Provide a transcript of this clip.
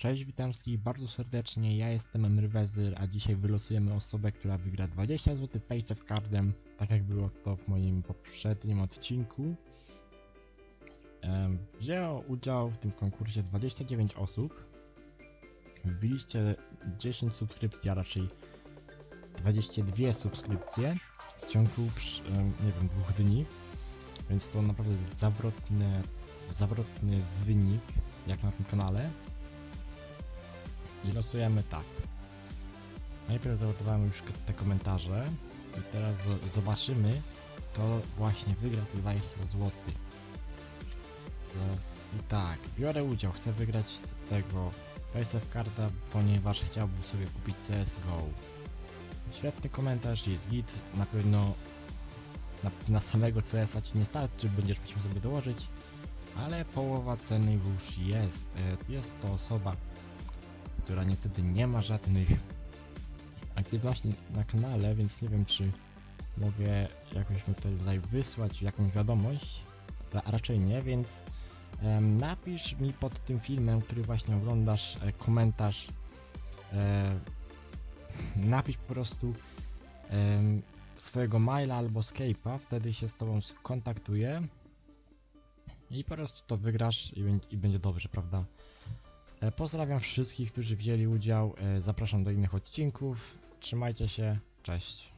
Cześć, witam wszystkich bardzo serdecznie, ja jestem Emrywezyr, a dzisiaj wylosujemy osobę, która wygra 20 zł Paysafe Cardem, tak jak było to w moim poprzednim odcinku. Wzięło udział w tym konkursie 29 osób. Wbiliście 10 subskrypcji, a raczej 22 subskrypcje w ciągu, nie wiem, dwóch dni. Więc to naprawdę zawrotny, zawrotny wynik, jak na tym kanale. I losujemy tak. Najpierw zanotowałem już te komentarze i teraz zo- zobaczymy, kto właśnie wygra te 20 zł. Teraz i tak, biorę udział, chcę wygrać z tego PSF Carda, ponieważ chciałbym sobie kupić CSGO. Świetny komentarz, jest git, na pewno na, na samego CS-a ci nie starczy, będziesz musiał sobie dołożyć, ale połowa ceny już jest. E, Jest to osoba, która niestety nie ma żadnych aktywności na kanale, więc nie wiem czy mogę jakoś mu tutaj wysłać jakąś wiadomość, Ra raczej nie, więc napisz mi pod tym filmem, który właśnie oglądasz, e, komentarz, e, napisz po prostu em, swojego maila albo Skype'a, wtedy się z tobą skontaktuję i po prostu to wygrasz i, i będzie dobrze, prawda? E, Pozdrawiam wszystkich, którzy wzięli udział. e, Zapraszam do innych odcinków. Trzymajcie się. Cześć.